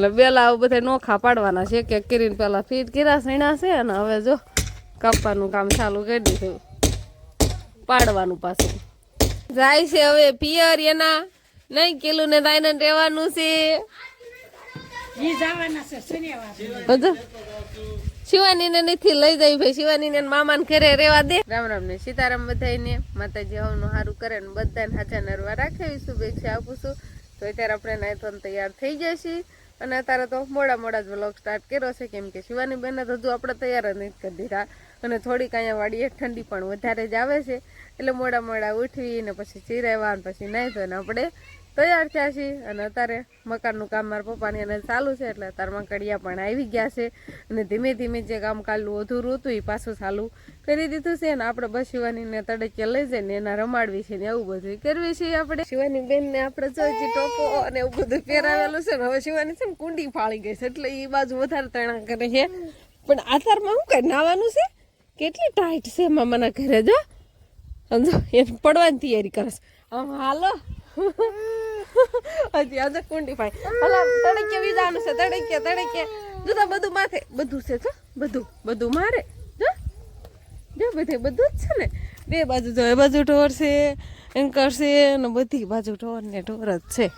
એટલે પેલા આવું બધા નોખા પાડવાના છે. કે કરીને પેલા ફીટ કર્યા સણ્યા છે અને હવે જો કાપવાનું કામ ચાલુ કરી દીધું. પાડવાનું પાછું. જાય છે હવે પિયર એના. નહીં કેલું ને તાઈને રહેવાનું છે. બધું? શિવાની ને નથી લઈ જાય ભાઈ. શિવાની ને મામાને ઘરે રેવા દે. રામ રામ ને સીતારામ બધાને માતાજી હવનું સારું કરે ને બધાને હાચા નરવા રાખે શુભેચ્છા આપું છું. તો અત્યારે આપણે નાયથોન તૈયાર થઈ જશે અને અત્યારે તો મોડા મોડા જ વ્લોગ સ્ટાર્ટ કર્યો છે, કેમ કે શિવાની તો હજુ આપણે તૈયાર જ નથી કરી દીધા. અને થોડીક અહીંયા વાડીએ ઠંડી પણ વધારે જ આવે છે. એટલે મોડા મોડા ઉઠવી ને પછી ચીરાવ્યા ને પછી નાહી ધોઈને આપણે તૈયાર થયા છીએ અને અત્યારે મકાનનું કામ મારા પપ્પાની એને ચાલુ છે એટલે અત્યારમાં કડિયા પણ આવી ગયા છે અને ધીમે ધીમે જે કામ કાલું અધૂરું હતું એ પાછું ચાલુ કરી દીધું છે અને આપણે બસ શિવાનીને તડકે લઈ જઈને એના રમાડવી છે ને એવું બધું કરવી છે આપણે. શિવાની બેનને આપણે જોઈએ ટોપો અને એવું બધું પહેરાવેલું છે ને હવે શિવાની છે ને કુંડી ફાળી ગઈ છે એટલે એ બાજુ વધારે તણા કરે છે. પણ આધારમાં શું કઈ નાવાનું છે? કેટલી ટાઈટ છે મામાના ઘરે જો. સમજો એને પડવાની તૈયારી કરશ આમ હાલો. હજી આજે કુંડી ભાઈ હલા તડકે વિજાનું છે, તડકે તડકે. જુદા બધું માથે, બધું છે, જો, બધું બધું મારે, જો. જો, બધે, બધું જ છે ને. બે બાજુ જો, એ બાજુ ઢોર છે એન્કર છે ને બધી બાજુ ઢોર ને ઢોર જ છે.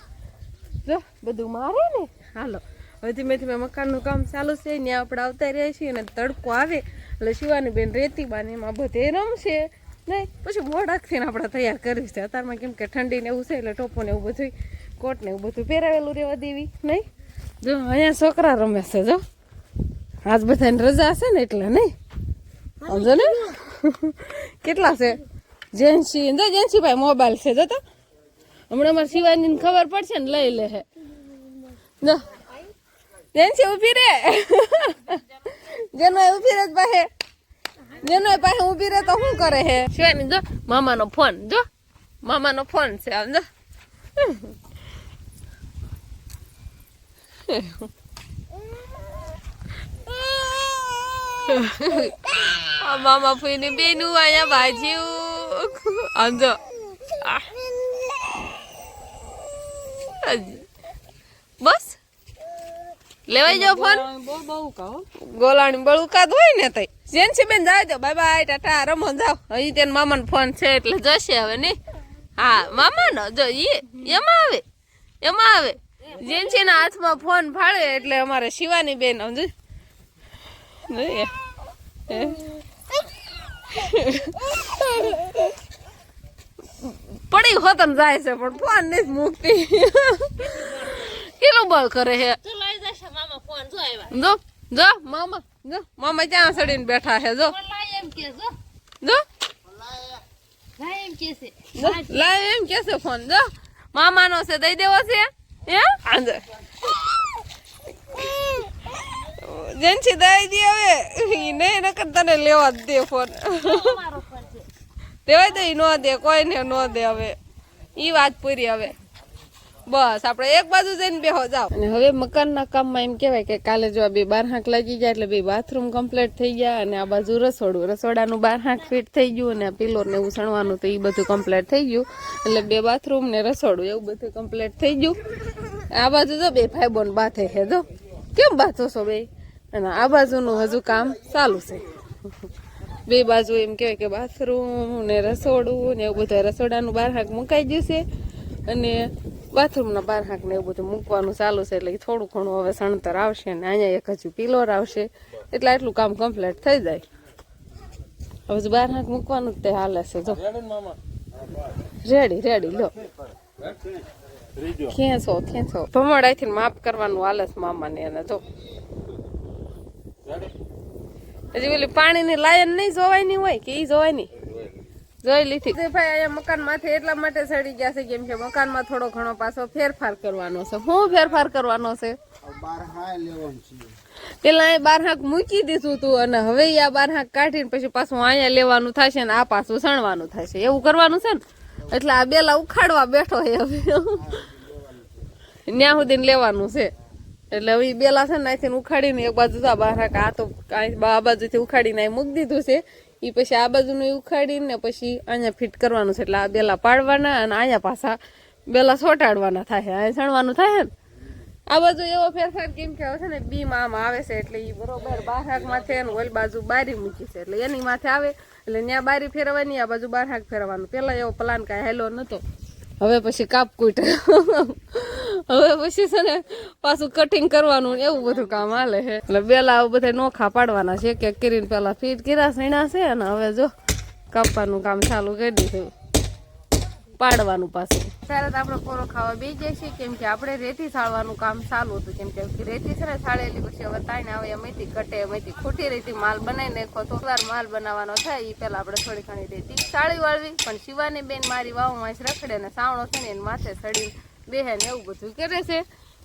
જો, બધું મારે ને? હાલો. હવે ધીમે ધીમે મકાનનું કામ ચાલુ છે ત્યાં આપણે આવતા રહીએ છીએ, અને તડકો આવે. એટલે શિવાની બેન રેતી બાને એમાં બધે રમશે. નહીં પછી મોડાકથી આપણે તૈયાર કરી છે. અત્યારમાં કેમ કે ઠંડી ને એવું છે એટલે ટોપો ને એવું બધું કોટ ને એવું બધું પહેરાવેલું રહેવા દેવી નહીં? જો અહીંયા છોકરા રમે છે જો. આજ બધાને રજા હશે ને એટલે નહીં? સમજો ને? કેટલા છે? જેન્સી જો જેન્સી ભાઈ મોબાઈલ છે જો તો. હમણાં મારે શિવાનીને ખબર પડશે ને લઈ લે હે. જો. જેન્સી ઊભી રે જેનો ઊભી રહે પાસે જેનો પાસે ઊભી રહે તો શું કરે હે? શિવાની જો મામાનો ફોન જો. મામાનો ફોન છે આમ જો. આ મામા ફૂઈની બેનું અહીંયા ભાજી આમ જો. બસ. લેવાઈ જાવ ફોન. બહુ બહુ કહો ગોલાણી બળુકાત હોય ને તઈ. જેન્સી બેન જાવ દો બાય બાય ટાટા રમો જાવ અહીં તેન મામાનો ફોન છે એટલે જશે હવે ને? હા મામાનો જો ઈ એમાં આવે એમાં આવે. જેન્સીના હાથમાં ફોન ફાળે એટલે અમારે શિવાની બેન સમજ પડી હોતન જાય છે પણ ફોન નથી મૂકતી. કેટલું બળ કરે છે તું જશે મામા ફોન જો જો જો મામા. જો મામા ત્યાં સડીને બેઠા છે જો. જો. લાય એમ કે છે ફોન જો. મામાનો છે દઈ દેવો છે હે? આંદર જેનથી દઈ દે હવે નહીં નકર તને લેવા જ દે ફોન. દેવાય દે ઈ નો દે કોઈને નો દે હવે. ઈ વાત પૂરી હવે. બસ, આપણે એક બાજુ જઈને બેહો જાવ અને હવે મકાનના કામમાં એમ કહેવાય કે કાલે જો આ બે બાર હાંક લાગી ગયા એટલે બે બાથરૂમ કમ્પ્લીટ થઈ ગયા અને આ બાજુ રસોડું. રસોડાનું બાર હાંક ફિટ થઈ ગયું અને આ પિલોર ને એવું સણવાનું તો એ બધું કમ્પ્લીટ થઈ ગયું. એટલે બે બાથરૂમ ને રસોડું એવું બધું કમ્પ્લીટ થઈ ગયું. આ બાજુ જો બે ભાઈ બોન બાથે છે, જો. કેમ બાથો છો બે? અને આ બાજુનું હજુ કામ ચાલુ છે. બે બાજુ એમ કહેવાય કે બાથરૂમ ને રસોડું ને એવું બધું. રસોડાનું બાર હાંક મુકાઈ ગયું છે. અને બાથરૂમના બાર હાંકને એવું બધું મૂકવાનું ચાલુ છે એટલે થોડું ઘણું હવે સણતર આવશે ને અહીંયા એક હજુ પિલોર આવશે એટલે આટલું કામ કમ્પ્લીટ થઈ જાય. હવે જો બાર હાંક મૂકવાનું જ તે હાલે છે જો. રેડી રેડી લો. ખેંચો ખેંચો ભમડાથી માફ કરવાનું હાલે છે મામાને એને જો. હજી પેલી પાણીની લાયન નહીં જોવાય નહીં હોય કે એ જોવાય નહીં જોઈ લીધી. ભાઈ અહીંયા મકાનમાંથી એટલા માટે સડી ગયા છે કેમ કે મકાનમાં થોડો ઘણો પાછો ફેરફાર કરવાનો છે. શું ફેરફાર કરવાનો છે? પેલા અહીં બારહાક મૂકી દીધું તું અને હવે આ બારહાક કાઢીને પછી પાછું અહીંયા લેવાનું થશે ને આ પાછું સણવાનું થશે. એવું કરવાનું છે ને? એટલે આ બેલા ઉખાડવા બેઠો છે હવે. ત્યાં સુધી લેવાનું છે. એટલે હવે બેલા છે ને અહીંથી ઉખાડીને એક બાજુ આ બારહાક આ તો આ બાજુથી ઉખાડીને મૂકી દીધું છે. એ પછી આ બાજુનું ઉખાડીને પછી અહીંયા ફિટ કરવાનું છે. એટલે આ બેલા પાડવાના અને અહીંયા પાછા બેલા સોટાડવાના થાય અહીંયા સણવાનું થાય ને? આ બાજુ એવો ફેરફાર કેમ કે આવે છે ને બીમ આમ આવે છે એટલે એ બરોબર બાર હાક માથે અને ઓલી બાજુ બારી મૂકી છે. એટલે એની માથે આવે, એટલે ત્યાં બારી ફેરવવાની, આ બાજુ બાર હાક ફેરવવાનું. પેલા એવો પ્લાન કાંઈ હેલો નતો. હવે પછી કાપ કૂટ હવે પછી છે ને પાછું કટિંગ કરવાનું એવું બધું કામ હાલે છે. એટલે પેલા આવું બધા નોખા પાડવાના છે કે કરીને પેલા ફીટ કર્યા સીણા છે અને હવે જો કાપવાનું કામ ચાલુ કરી દીધું. પાડવાનું પાછું. ત્યારે તો આપણે કોરો ખાવા બે જાય છે, કેમ કે આપણે રેતી સાળવાનું કામ ચાલુ હતું. કેમ કે રેતી છે ને સાળેલી, પછી હવે તાઈને આવે એમાંથી કટે એમાંથી ખોટી રેતી માલ બનાવી નાખો તો માલ બનાવવાનો થાય એ પહેલાં આપણે થોડી ઘણી રેતી સાળી વાળવી. પણ શિવાની બેન મારી વાવમાં જ રખડે ને સાવણો છે ને એને માથે ચડી બેહે ને એવું બધું કરે છે.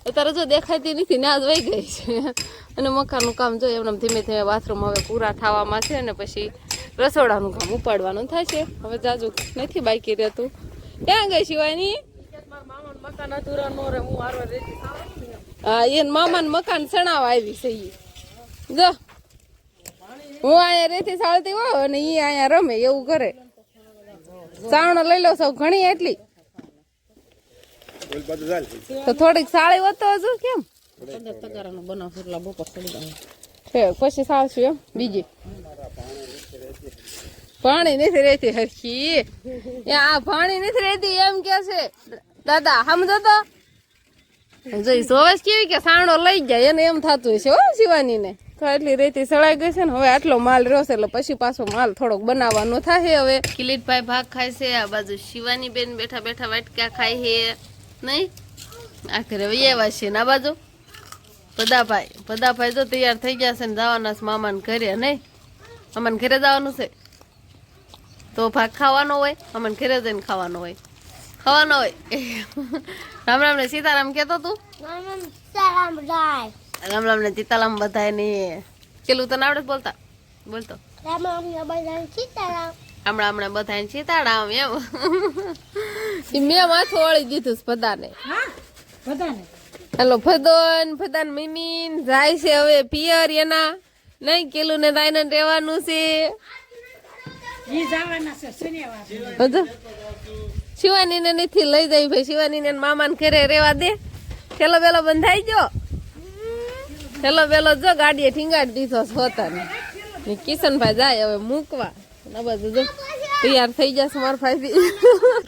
અત્યારે જો દેખાતી નથી આજ વહી ગઈ છે. અને મકાનનું કામ જો એમને ધીમે ધીમે બાથરૂમ હવે પૂરા થવામાં છે ને પછી રસોડાનું કામ ઉપાડવાનું થાય છે. હવે જાજુ નથી બાકી રહેતું. ક્યાં ગઈ શિવાની? હા એને મામાનું મકાન સણાવા આવી છે જો. હું અહીંયા રેતી સાળતી હોય અને એ અહીંયા રમે, એવું કરે. સાવણ લઈ લો સૌ, ઘણી એટલી. તો થોડીક સાળી વધતો હજુ કેમ? પછી સાવશું એમ, બીજી. પાણી નથી રહેતી હરખી. આ પાણી નથી રહેતી, એમ કે છે. દાદા, સમજો તો. જોઈ સોવેસ કેવી કે સાણો લઈ જાય એને એમ થતું હશે હો શિવાની ને. એટલી રેતી સળાઈ ગઈ છે ને, હવે આટલો માલ રહ્યો છે, એટલે પછી પાછો માલ થોડોક બનાવવાનો થાય હવે. કિલીટભાઈ ભાગ ખાય છે, આ બાજુ શિવાની બેન બેઠા બેઠા વાટકા ખાય છે. નહીં? આખરે વૈયા છે ના આ બાજુ? પદાભાઈ. પદાભાઈ તો તૈયાર થઈ ગયા છે ને જવાના છે મામાને ઘરે, નહીં? મામાને ઘરે જવાનું છે? તો ભાગ ખાવાનો હોય, અમને ઘરે જઈને ખાવાનો હોય. ખાવાનો હોય. રામ રામ ને સીતારામ કેતો તું? રામ રામ ને સીતારામ બધાય ને પેલું તને આવડે બોલતા? બોલતો. હમણાં હમણાં બધાય સીતારામ એમ. મેં માથું વળી દીધું છે બધાને. હેલો ફદોન ફદાન મીમીન જાય છે હવે પિયર એના. નહીં કેલું ને તાઈને રહેવાનું છે. શિવાની ને નથી લઈ જાય ભાઈ શિવાની ને મામા ને ઘરે રેવા દે. થેલો બેલો બંધાઈ ગયો. થેલો બેલો જો ગાડીએ ઠીંગાડી દીધો પોતાને ને કિશનભાઈ જાય હવે મૂકવા. આ બધું જો. તૈયાર થઈ જશે મારા ભાઈ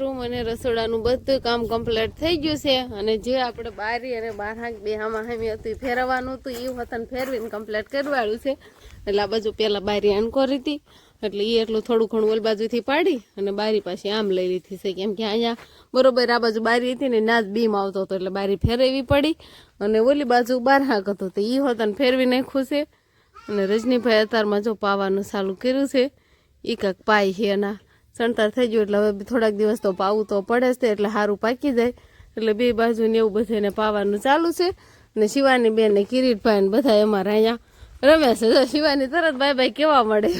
રૂમ અને રસોડાનું બધું કામ કમ્પ્લીટ થઈ ગયું છે. અને જે આપણે બારી અને બારહાક બે હામાં હામી હતું ફેરવવાનું હતું એ વતન ફેરવીને કમ્પ્લીટ કરવાળું છે. એટલે આ બાજુ પહેલાં બારી આન કરી હતી. એટલે એ એટલું થોડું ઘણું ઓલ બાજુથી પાડી અને બારી પાછી આમ લઈ લીધી છે. કેમ કે અહીંયા બરોબર આ બાજુ બારી હતી ને ના જ બીમ આવતો હતો, એટલે બારી ફેરવવી પડી. અને ઓલી બાજુ બારહાક હતો તો એ વતન ફેરવી નાખ્યું અને રજનીભાઈ અત્યારમાં જો પાવાનું ચાલુ કર્યું છે. એ કાંક પાય છે એના. સણતર થઈ ગયું એટલે હવે થોડાક દિવસ તો પાવું તો પડે તે, એટલે સારું પાકી જાય. એટલે બે બાજુ ને એવું એને પાવાનું ચાલુ છે. અને શિવાની બેન ને કિરીટભાઈ ને બધા અમારા અહીંયા રમે છે. તો શિવાની તરત ભાઈ ભાઈ કેવા મળે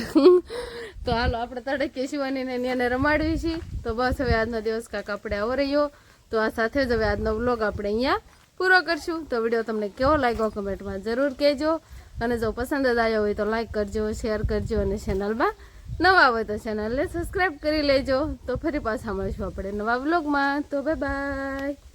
તો હાલો, આપણે તડકે શિવાનીને એને રમાડવી છીએ તો બસ હવે આજનો દિવસ કાંક આપણે આવો રહ્યો તો આ સાથે જ હવે આજનો વ્લોગ આપણે અહીંયા પૂરો કરશું. તો વીડિયો તમને કેવો લાગ્યો કમેન્ટમાં જરૂર કહેજો. અને જો પસંદ જ આવ્યો હોય તો લાઈક કરજો શેર કરજો અને ચેનલમાં નવા હોય તો ચેનલને સબસ્ક્રાઈબ કરી લેજો. તો ફરી પાછા મળીશું આપણે નવા વ્લોગમાં તો બાય બાય